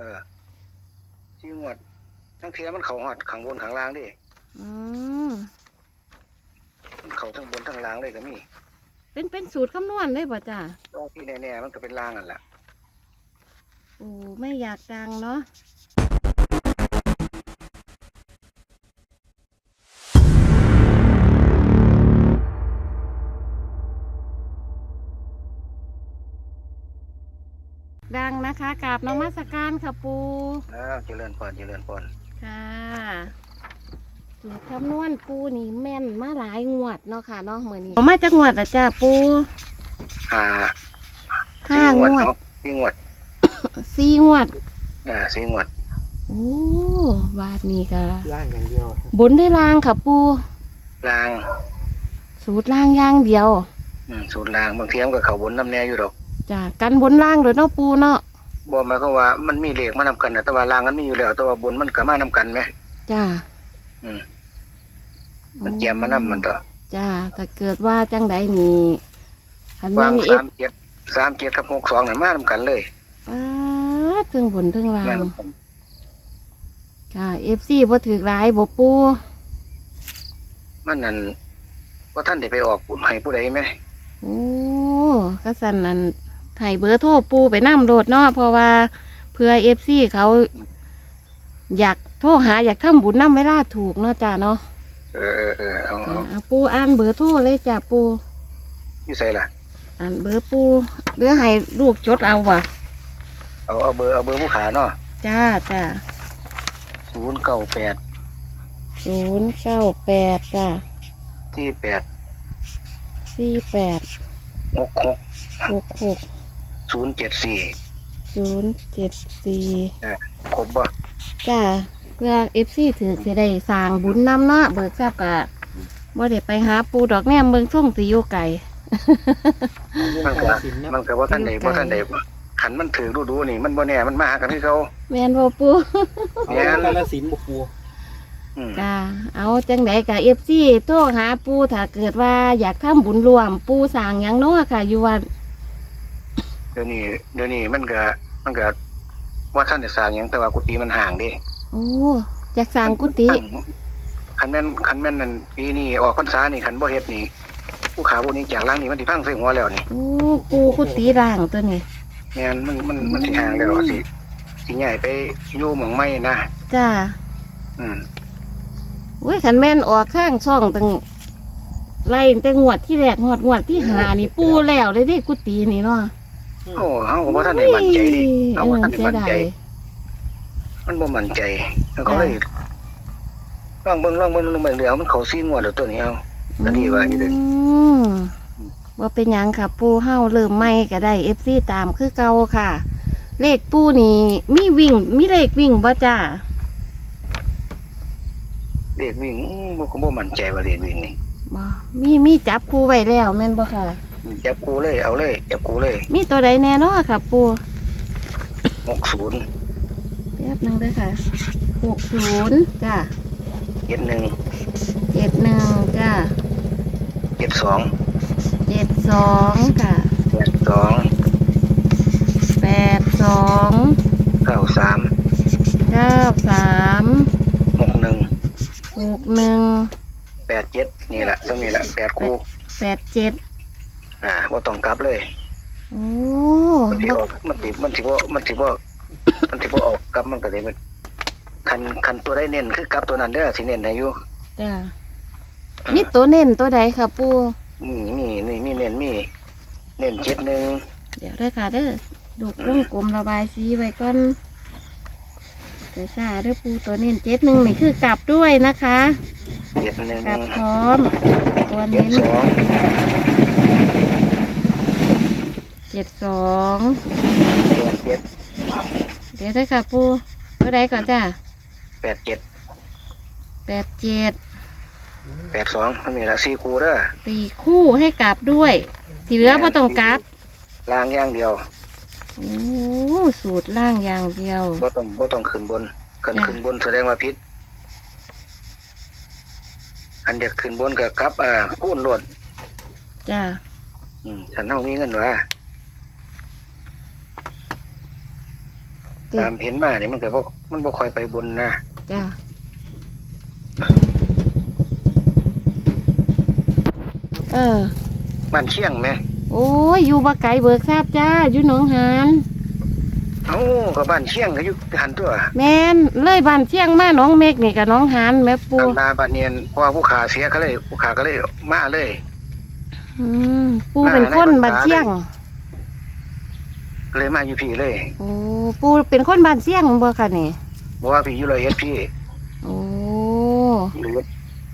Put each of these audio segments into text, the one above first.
เออที่งวด ทั้งเทียมันเขาหอดขังบนขังล่างดิอืมมันเขาทั้งบนทั้งล่างเลยก็มีเป็นเป็นสูตรคำนวณได้ป่ะจ้าตรงที่แน่ๆมันก็เป็นล่างนั่นแหละโอ้ไม่อยากดังเนาะ นะคะกราบนมัสการค่ะปูนะเจริญพรเจริญพรค่ะสูตรคำนวณปูนี่แม่นมาหลายงวดเนาะค่ะเนาะเหมือนนี้เอามาจากงวดละจ้าปูห้าห้างวดเนาะสี่งวดสี่งวดอ่าสี่งวดโอ้บาทนี้ค่ะล่างอย่างเดียวบนได้ล่างค่ะปูล่าง สูตรล่างอย่างเดียวอืมสูตรล่างบางเทียมนก็เขาบนน้ำแน่อยู่ดอกจ้ะกันบนล่างโดยเนาะปูเนาะ บ่หมายความว่ามันมีเลขมานำกันนะแต่ว่าล่างมันมีอยู่แล้วแต่ว่าบนมันก็มานำกันไหมจ้ะอืมมันเจียมมานำมันต่อจ้ะถ้าเกิดว่าจังใดนี่คันแม่วางนเอสาฟมเจ็ดสามเจ็ดกับหกสองน่ะมานำกันเลยป้าดเทิงบนเทิงล่ามางนำกันค่ะเอฟซีบ่ถือร้ายบ่ปูมันนั่นว่าท่านได้ไปออกบุญให้ผู้ใดไหมโอ้ก็สั่นนั่น ไห้เบอร์โทรปูไปนำโดดเนาะเพราะว่า เพื่อเอฟซีเขาอยากโทรหาอยากทำบุญนำเวลาถูกเนาะจ้ะเนาะเออเออเออเอาจ้ะเอาเอาปูอ่านเบอร์โทรเลยจ้ะปูอยู่ใส่ล่ะอ่านเบอร์ปูหรือให้ลูกจดเอาวะเอาเอาเบอร์เอาเบอร์ผู้ขาเนาะจ้าจ้าศูนย์เก้าแปดศูนย์เก้าแปดจ้าที่แปดสี่แปดหกหกหกหก ศูนย์เจ็ดสี่ศูนย์เจ็ดสี่ครบบ่จ้าเพื่อเอฟซีถือสิได้สร้างบุญนำเนาะเบิกทราบกะว่าเดี๋ยวไปหาปูดอกแนมเมืองส่งสิอยู่ไก่ มันก็สินนะมันก็ว่าท่านใดว่าท่านใดขันมันถือดูดูๆนี่ มันบ่แน่มันมาหากันที่เขาแมนบ่ปูเอากาลสินธุ์บุกปูอืมจ้าเอาจังไดกะเอฟซีโทรหาปูถ้าเกิดว่าอยากทำบุญรวม ปูสร้างหยังเนาะค่ะ อยู่วัด เดี๋ยวนี้เดี๋ยวนี้มันก็มันก็ว่าท่านจะสร้างหยังแต่ว่ากุฏิมันห่างเดิโอ้อยากสร้างกุฏิคันแม่นคันแม่นนั่นปีนี้ออกพรรษานี่คันบ่เฮ็ดนี่ผู้ขาพวกนี้จากล่างนี่มันสิพังใส่หัวแล้วนี่โอ้ปูกุฏิร่างตัวนี้แม่นมันมันมันสิห่างแล้วสิสิใหญ่ไปอยู่หม่องใหม่นะจ้าอืมอุ้ยขันแม่นออกข้างช่องตั้งไล่แต่งวดที่แรกงวดงวดที่หานี่ปูแล้วเลยดิกุฏินี่เนาะ โอ้เฮาก็บ่ทันได้มั่นใจดิเอเฮาอบ่ทันได้เสียมั่นดาใจยมันบ่มั่นใจแล้วก็เลยลองเบิ่งลองเบิ่งลองเบิ่งเดี๋ยวมันเข้าซีงวดแล้วตัวนี้เอาก็ดีว่าอยู่เด้ออืมว่าเป็นหยังค่ะ ปูเฮาเริ่มใหม่ก็ได้เอฟซีตามคือเก่าค่ะ เลขปูนี่มีวิ่งมีเลขวิ่งบ่จ้าเด็กวิ่งอื้อบ่ก็บ่มั่นใจว่าเด็กวิ่งนี่บ่มีมีจับคูไว้แล้วแม่นบ่ค่ะ จับกูเลยเอาเลยจับกูเลยมีตัวใดแน่เนาะค่ะ ปู60แป๊บหนึงเด้อค่ะหกศูนย์จ้า71เจ็ดหนึ่งจ้า72เจ็ดสองค่ะ82แปดสอง93เก้าสาม61หกหนึ่ง87นี่แหละตรงนี้แหละ8คู่แปดเจ็ด อ่าบ่ต้องกลับเลยโอ้มันสิออกมันสิมันสิบ่มันสิบ่มันสิบ่ออกกลับมันก็ได้มันคันคันตัวได้เน้นคือกลับตัวนั้นเด้อสิเน้นให้อยู่จ้ามีตัวเน้นตัวใดค่ะปูมีมีนี่มีเน้นมีเน้นเจ็ดหนึ่งเดี๋ยวเด้อค่ะเด้อดูกวงกลมระบายสีไว้ก่อนเดี๋ยวซาเด้อปูตัวเน้นเจ็ดหนึ่งนี่คือกลับด้วยนะคะ เจ็ดหนึ่งกลับพร้อมตัวเจ็ดเน้นสองเจ็ดสองเจ็ดเดี๋ยวเด้อค่ะปูตัวใดก่อนจ้าแปดเจ็ดแปดเจ็ดแปดสองมันมีละสี่คู่เด้อตีคู่ให้กลับด้วยที่เหลือพอต้องกลับล่างอย่างเดียวโอ้สูตรล่างอย่างเดียว บ่ต้องบ่ต้องขึ้นบนขึ้นจ้ะขึ้นบนแสดงว่าผิดอันเด็กขึ้นบนกับกลับอ่าคูณโลดจ้า อืมฉันเฮามีเงินว่าจ้ะ ตามเห็นมานี่มันก็บ่มันบ่ค่อยไปบนนะจ้ะเออ บ้านเชียงไหมโอ้ย อยู่บ่ไกลเบิกทราบจ้า อยู่หนองหานเอ้าก็บ้านเชียงก็อยู่หันตัวแม่นเลยบ้านเชียงมาหนองเมกนี่กับน้องหานแม่ปูตามนาบ้านเนียนเพราะว่าผู้ขาเสียก็เลยผู้ขาก็เลยมาเลย อืมปูเป็นคนบ้านเชียง เลยมาอยู่พี่เลยโอ้ปูเป็นคนบ้านเชียงบ่ค่ะนี่บอกว่าพี่อยู่เลยเฮ็ดพี่โอ้อยู่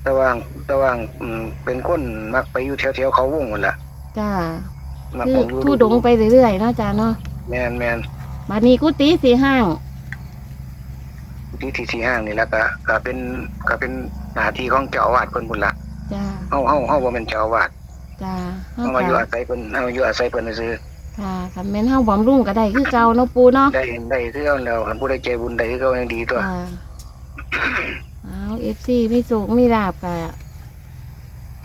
ตะว่างตะว่างอืมเป็นคนมักไปอยู่แถวๆเขาวงนั่นล่ะจ้ามักคือไปอยู่ทู่ดงไปเรื่อยๆเนาะจ้าเนาะแม่นแม่นบัดนี้กุฏิสีห้างที่ที่ที่ห้างนี่แหละก็ก็เป็นก็เป็นหน้าที่ของเจ้าอาวาสเพิ่นพุ่นล่ะจ้าเฮาเฮาเฮาบ่แม่นเจ้าอาวาสจ้าเฮาเฮามาอยู่ก็อาศัยเพิ่นเฮาอยู่อาศัยเพิ่นซื่อ ค่ะคันแม่นเฮาบำรุงก็ได้คือเก่าเนาะปูเนาะได้ได้คือเอาแล้วคันผู้ใดใจบุญได้คือเขายังดีตัวอ่าเอาเอฟซีมีสุขมีลาบกะ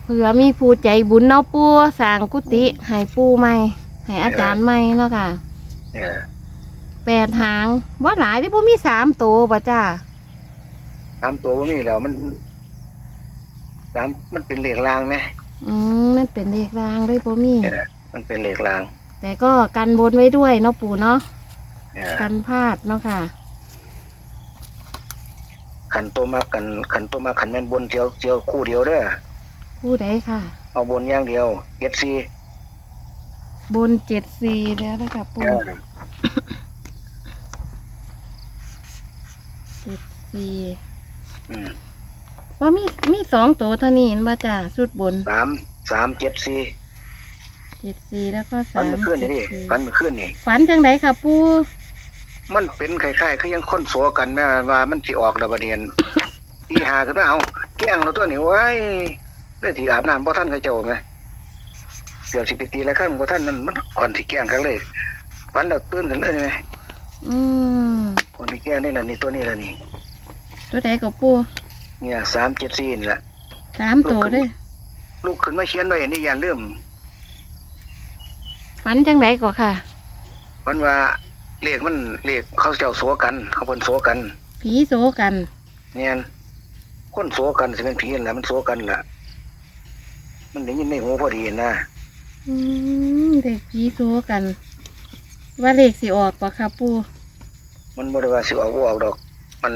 เผื่อมีผู้ใจบุญเนาะปูสร้างกุฏิให้ปูใหม่ให้อาจารย์ใหม่เนาะค่ะเออแปดหางว่าหลายที่ปูมีสามตัวป่ะจ้าตามตัวบ่มีแล้วมันตามมันเป็นเหล็กรางไหมอืมมันเป็นเลขรางด้วยปูมีเออมันเป็นเหล็กราง แต่ก็กันบนไว้ด้วยเนาะปูเนาะเออกันพลาดเนาะค่ะ ขันตัวมากันขันตัวมาขันแม่นบนเดียวเดียวคู่เดียวเด้อผู้ใดค่ะ เอาบนอย่างเดียวเก็ดซีบนเจ็ดสี่แล้วนะคะปูเออเจ็ดสี่อืมว่ามีมีสองตัวเท่านี้เห็นป่ะจ้าสุดบนสามสามเจ็ดซี เจ็ดสี่แล้วก็ฟัสานมเมื่อคืนนี่ดิเจ็ดสี่ฟันเมื่อคืนนี่ ฝันจังไดค่ะปูมันเป็นคล้ายๆคือยังคนโสกันแม่ว่ามันสิออกระบเดียน ที่หาคือว่าเอาแกล้งเราตัวนี้ไว้ได้ที่อาบน้ำบ่ท่านเคยเจ้าไหมเดี๋ยวสิไปตีแล้วข้างบ่ท่านนั่นมันก่อนที่แกล้งกันเลยฟันเราตื่นกันเลยไหมอืมคนที่แกล้งนี่แหละนี่ตัวนี้แหละนี่ตัวใดกับปูเนี่ยสามเจ็ดสี่นี่แหละสามตัวเด้วยลูกขึ้นมาเขียนไว้นี่อย่าลืม ฝันจังไดก็ค่ะ มันว่าเลขมันเลขเขาเจ้าโสกัน เขาเป็นโสกันผีโซกันเนี่ยคนโสกันสิเป็นผีนั่นแหละมันโสกันล่ะ มันได้ยินในหูพอดีนะอืมเด็กผีโซกัน ว่าเลขสิออกปะค่ะปูมันบ่ได้ว่าสิออกบ่ออกดอก มัน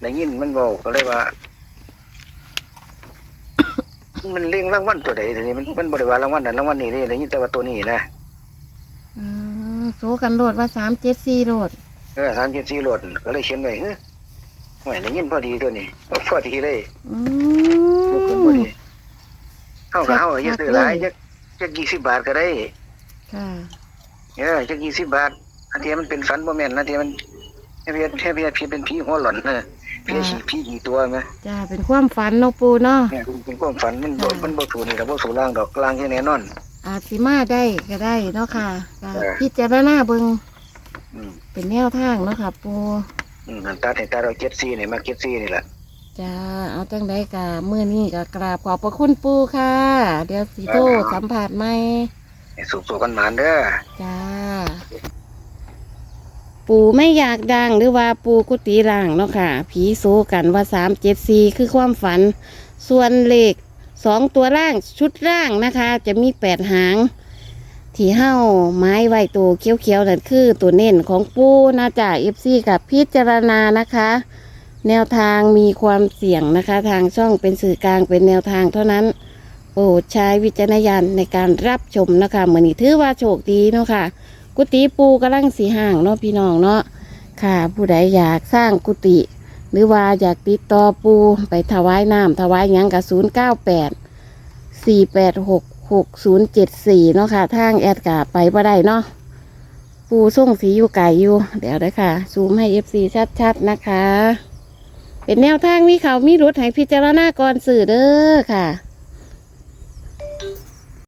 ได้ยินมันบอกก็เลยว่า มันเลี้ยงรางวัลตัวใดทีนี้มันมันบ่ได้ว่ารางวัลนั้นรางวัลนี้นี่ได้ยินแต่ว่าตัวนี้นะอืม โซกันโหลดว่าสามเจ็ดสี่โหลดเออสามเจ็ดสี่โหลดก็เลยเขียนไว้เฮ้ยไม่ได้ยินพอดีตัวนี้พอดีเลยอืลูกขึ้นพอดีเฮาก็เฮาอย่าซื้อหลายจักจักยี่สิบบาทก็ได้ ค่ะเออจักยี่สิบบาทอันที่มันเป็นฝันบ่แม่นอันที่มันแค่เพียแค่เพียพี่เป็นผีหัวหล่อนเออพี่ขี้พี่กี่ตัวไหมจ้าเป็นความฝันเนาะปูเนาะเนี่ยเป็นความฝันมันบ่มันบ่ถูกนี่ล่ะบ่ถูกล่างดอกล่างแค่แน่นอน อาจสิมาได้ก็ได้เนาะค่ะก็เออพิจารณาเบิงอืมเป็นแนวทางเนาะค่ะ ปูอืมอันตัดให้ตัดเอาเจ็ดซี่นี่มาเจ็ดซี่นี่แหละจ้าเอาจังไดกะเมื่อนี้ก็กราบขอบพระคุณปูค่ะ เดี๋ยวสีโตสัมผัสไหมให้สุกๆกันหมานเด้อ จ้า ปูไม่อยากดังหรือว่าปูกุฏิร่างเนาะค่ะ ผีโซกันว่าสามเจ็ดสี่คือความฝัน ส่วนเลข สองตัวร่างชุดร่างนะคะ จะมีแปดหาง ที่เห้าไม้ไว้ตัวเขียวๆนั่นคือตัวเน้นของปูน่าจะเอฟซีกับพิจารณานะคะ แนวทางมีความเสี่ยงนะคะ ทางช่องเป็นสื่อกลางเป็นแนวทางเท่านั้นโปรดใช้วิจารณญาณในการรับชมนะคะเหมือนนี้ถือว่าโชคดีเนาะค่ะ กุฏิปูกำลังสีห่างเนาะพี่น้องเนาะค่ะ ผู้ใดอยากสร้างกุฏิ หรือว่าอยากติดต่อปูไปถวายน้ำถวายหยังกับศูนย์เก้าแปดสี่แปดหกหกศูนย์เจ็ดสี่เนาะค่ะทางแอดกาไปบ่ได้เนาะปูส่งสีอยู่ไก่อยู่ เดี๋ยวได้ค่ะซูมให้เอฟซีชัดๆนะคะ เป็นแนวทางมีเขามีรถให้พิจารณาก่อนสื่อเด้อค่ะ